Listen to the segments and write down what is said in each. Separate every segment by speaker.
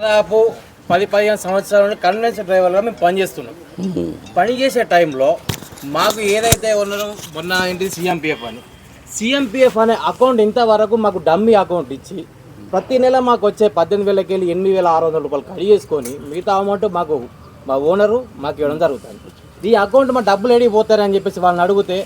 Speaker 1: దాదాపు పది పదిహేను సంవత్సరాల నుండి డ్రైవర్గా మేము పనిచేస్తున్నాం. పని చేసే టైంలో మాకు ఏదైతే ఉన్నారో మొన్న ఏంటి సీఎంపీఎఫ్ అని. సీఎంపీఎఫ్ అనే అకౌంట్ ఇంతవరకు మాకు డమ్మీ అకౌంట్ ఇచ్చి ప్రతి నెల మాకు వచ్చే పద్దెనిమిది వేలకి వెళ్ళి ఎనిమిది వేల ఆరు వందల రూపాయలు కడి చేసుకొని మిగతా అమౌంట్ మాకు మా ఓనరు మాకు ఇవ్వడం జరుగుతుంది. ఈ అకౌంట్ మా డబ్బులు ఏడికి పోతారని చెప్పేసి వాళ్ళని అడిగితే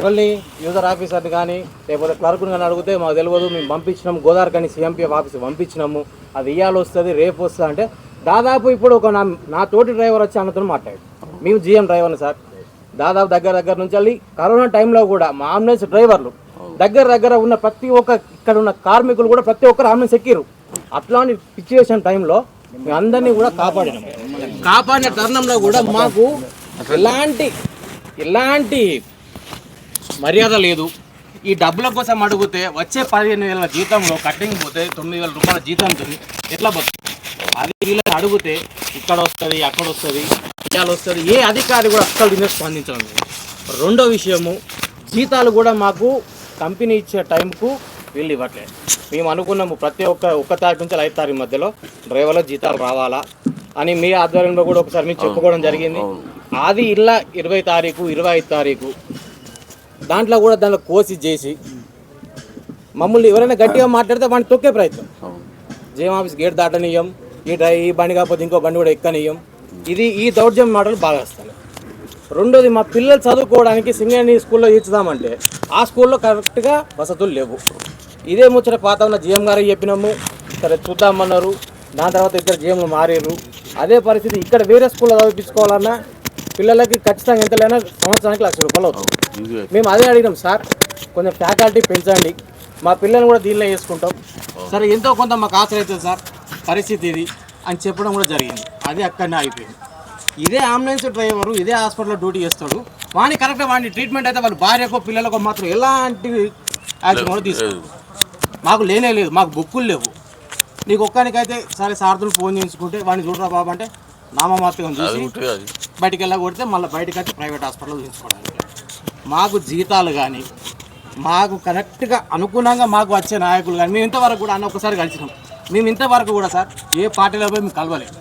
Speaker 1: ఎవరిని యూజర్ ఆఫీసర్ని కానీ లేకపోతే క్లర్క్ని కానీ అడిగితే మాకు తెలియదు మేము పంపించినాము గోదావరి కానీ సీఎంపీఎఫ్ ఆఫీస్ పంపించినాము. అది ఇవాళ వస్తుంది రేపు వస్తుంది అంటే దాదాపు ఇప్పుడు ఒక నా నా తోటి డ్రైవర్ వచ్చి అన్నతో మాట్లాడు మేము జిఎం డ్రైవర్ని సార్. దాదాపు దగ్గర దగ్గర నుంచి వెళ్ళి కరోనా టైంలో కూడా మా అంబులెన్స్ డ్రైవర్లు దగ్గర దగ్గర ఉన్న ప్రతి ఒక్క ఇక్కడ ఉన్న కార్మికులు కూడా ప్రతి ఒక్కరు అంబులెన్స్ ఎక్కిరు అట్లాంటి సిచ్యువేషన్ టైంలో మేము అందరినీ కూడా కాపాడినాం. కాపాడిన తరుణంలో కూడా మాకు ఎలాంటి ఎలాంటి మర్యాద లేదు. ఈ డబ్బుల కోసం అడిగితే వచ్చే పదిహేను వేల జీతంలో కట్టింగ్ పోతే తొమ్మిది వేల రూపాయల జీతంతో ఎట్లా బతుకు అది వీళ్ళని అడిగితే ఇక్కడ వస్తుంది అక్కడ వస్తుంది ఇవాళ వస్తుంది. ఏ అధికారి కూడా అస్సలు దీని మీద స్పందించడం రెండో విషయము జీతాలు కూడా మాకు కంపెనీ ఇచ్చే టైంకు వీళ్ళు ఇవ్వట్లేదు. మేము అనుకున్నాము ప్రతి ఒక్క ఒక్క తారీఖు నుంచి ఐదు తారీఖు మధ్యలో డ్రైవర్ల జీతాలు రావాలా అని మీ ఆధ్వర్యంలో కూడా ఒకసారి మేము చెప్పుకోవడం జరిగింది. అది ఇలా ఇరవై తారీఖు ఇరవై ఐదు తారీఖు దాంట్లో కూడా దాంట్లో కోసి చేసి మమ్మల్ని ఎవరైనా గట్టిగా మాట్లాడితే వాడిని తొక్కే ప్రయత్నం. జేఎం ఆఫీస్ గేట్ దాటనీయం ఈ డ్రై ఈ బండి కాకపోతే ఇంకో బండి కూడా ఎక్కనీయం ఇది ఈ దౌర్జన్య మాటలు బాగా వస్తాయి రెండోది మా పిల్లలు చదువుకోవడానికి సింగరేణి స్కూల్లో ఇచ్చుదామంటే ఆ స్కూల్లో కరెక్ట్గా వసతులు లేవు. ఇదే ముచ్చట పాత ఉన్న జిఎం గారికి చెప్పినాము. సరే చూద్దామన్నారు. దాని తర్వాత ఇద్దరు జిఎంలు మారారు. అదే పరిస్థితి ఇక్కడ వేరే స్కూల్లో చదివించుకోవాలన్నా పిల్లలకి ఖచ్చితంగా ఎంత లేనా సంవత్సరానికి లక్ష రూపాయలు అవుతుంది. మేము అదే అడిగినాం సార్ కొంచెం ఫ్యాకల్టీ పెంచండి. మా పిల్లల్ని కూడా దీనిలో వేసుకుంటాం. సరే ఎంతో కొంత మాకు ఆశ అవుతుంది సార్. పరిస్థితి ఇది అని చెప్పడం కూడా జరిగింది. అది అక్కడనే అయిపోయింది. ఇదే అంబులెన్స్ డ్రైవరు ఇదే హాస్పిటల్లో డ్యూటీ చేస్తాడు. వాడిని కరెక్ట్గా వాడిని ట్రీట్మెంట్ అయితే వాళ్ళ భార్యకో పిల్లలకో మాత్రం ఎలాంటి యాక్షన్ కూడా తీసుకోడు మాకు లేనే లేదు మాకు బుక్కులు లేవు. నీకు ఒక్కనికైతే సరే సార్దులు ఫోన్ చేయించుకుంటే వాడిని చూడరా బాబు అంటే నామమాత్రం చూసి బయటికి వెళ్ళగొడితే మళ్ళీ బయటకు వచ్చి ప్రైవేట్ హాస్పిటల్లో చూసుకోవడానికి మాకు జీతాలు కానీ మాకు కరెక్ట్గా అనుగుణంగా మాకు వచ్చే నాయకులు కానీ మేము ఇంతవరకు కూడా అన్న ఒకసారి కలిసినాం. మేము ఇంతవరకు కూడా సార్ ఏ పార్టీలో పోయి మేము కలవలేదు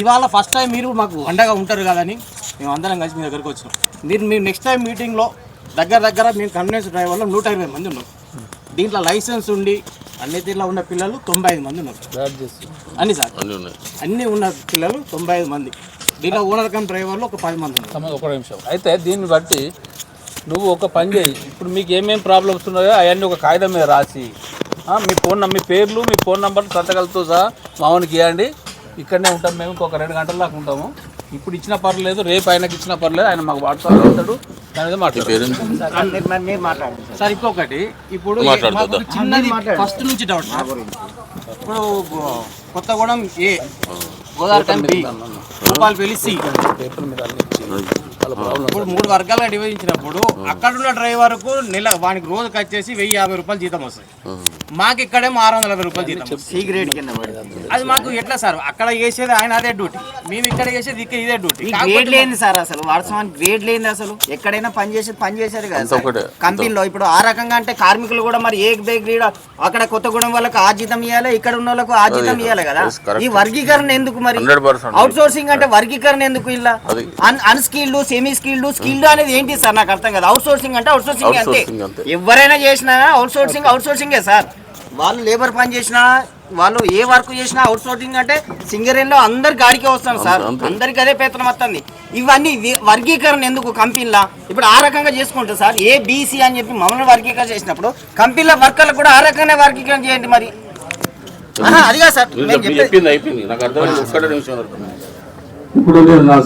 Speaker 1: ఇవాళ ఫస్ట్ టైం మీరు మాకు అండగా ఉంటారు కదని మేము అందరం కలిసి మీ దగ్గరికి వచ్చినాం. మీరు మీరు నెక్స్ట్ టైం మీటింగ్లో దగ్గర దగ్గర మేము కన్వీనెన్స్ డ్రైవర్లో నూట ఇరవై మంది ఉన్నాం. దీంట్లో లైసెన్స్ ఉండి అన్ని తీరులో ఉన్న పిల్లలు తొంభై ఐదు మంది ఉన్నారు. అన్ని సార్. అన్ని ఉన్న పిల్లలు తొంభై ఐదు మంది. దీంట్లో ఓనర్ కమ్ డ్రైవర్లు ఒక పది మంది ఉన్నారు.
Speaker 2: తమ- ఒక నిమిషం. అయితే దీన్ని బట్టి నువ్వు ఒక పని చేయి. ఇప్పుడు మీకు ఏమేమి ప్రాబ్లమ్స్ ఉన్నాయో అవన్నీ ఒక కాగితం మీద రాసి. ఆ, మీ ఫోన్ మీ పేర్లు మీ ఫోన్ నంబర్ సంతకాలతో సహా మామూలుకి ఇవ్వండి. ఇక్కడనే ఉంటాం మేము. ఇంకొక రెండు గంటల దాకా ఉంటాము. ఇప్పుడు ఇచ్చిన పర్లేదు రేపు ఆయనకి ఇచ్చిన పర్లేదు. ఆయన మాకు వాట్సాప్ చేస్తాడు దాని మీద మాట్లాడు
Speaker 1: సార్ ఇంకొకటి ఇప్పుడు చిన్నది ఫస్ట్ నుంచి డౌట్ ఇప్పుడు Kothagudem A Godavari time B Bhupalpally C ఇప్పుడు మూడు వర్గాలుగా విభజించినప్పుడు అక్కడ ఉన్న డ్రైవర్కు నెల వానికి రోజుకి వచ్చేసి వెయ్యి యాభై రూపాయలు జీతం వస్తాయి. మాకు ఇక్కడేమో ఆరు వందల యాభై రూపాయలు జీతం అది మాకు ఎట్లా సార్? అక్కడ చేసేది ఆయన అదే డ్యూటీ. మేము ఇక్కడ చేసేది ఇక్కడ ఇదే డ్యూటీ.
Speaker 3: గ్రేడ్ లేని సార్ అసలు. వాస్తవానికి గ్రేడ్ లేని అసలు. ఎక్కడైనా పని చేసేది పని చేశారు కదా. కంపెనీలో ఇప్పుడు ఆ రకంగా అంటే కార్మికులు కూడా మరి ఏ బే గ్రేడ్ అక్కడ కొత్తగూడెం వాళ్ళకి ఆ జీతం ఇవ్వాలి ఇక్కడ ఉన్న వాళ్ళకు ఆ జీతం ఇవ్వాలి కదా? ఈ వర్గీకరణ ఎందుకు మరి? అవుట్ సోర్సింగ్ అంటే వర్గీకరణ ఎందుకు ఇలా అన్స్కిల్డ్ సెమీ స్కిల్డ్ స్కిల్డ్ అనేది ఏంటి సార్? నాకు అర్థం కదా. అవుట్ సోర్సింగ్ అంటే అవుట్ సోర్సింగ్ అంతే. ఎవరైనా చేసినా అవుట్ సోర్సింగ్ అవుట్ సోర్సింగే సార్? వాళ్ళు లేబర్ పని చేసినా వాళ్ళు ఏ వర్క్ చేసినా అవుట్ సోర్సింగ్ అంటే సింగరేణిలో అందరు గాడికే వస్తాను సార్. అందరికి అదే పేతనం వస్తుంది. ఇవన్నీ వర్గీకరణ ఎందుకు? కంపెనీలా. ఇప్పుడు ఆ రకంగా చేసుకుంటారు సార్. ఏ బీసీ అని చెప్పి మమ్మల్ని వర్గీకరణ చేసినప్పుడు కంపెనీల వర్కర్లకు కూడా ఆ రకంగా వర్గీకరణ చేయండి మరి. అదిగా సార్.
Speaker 4: ఇప్పుడు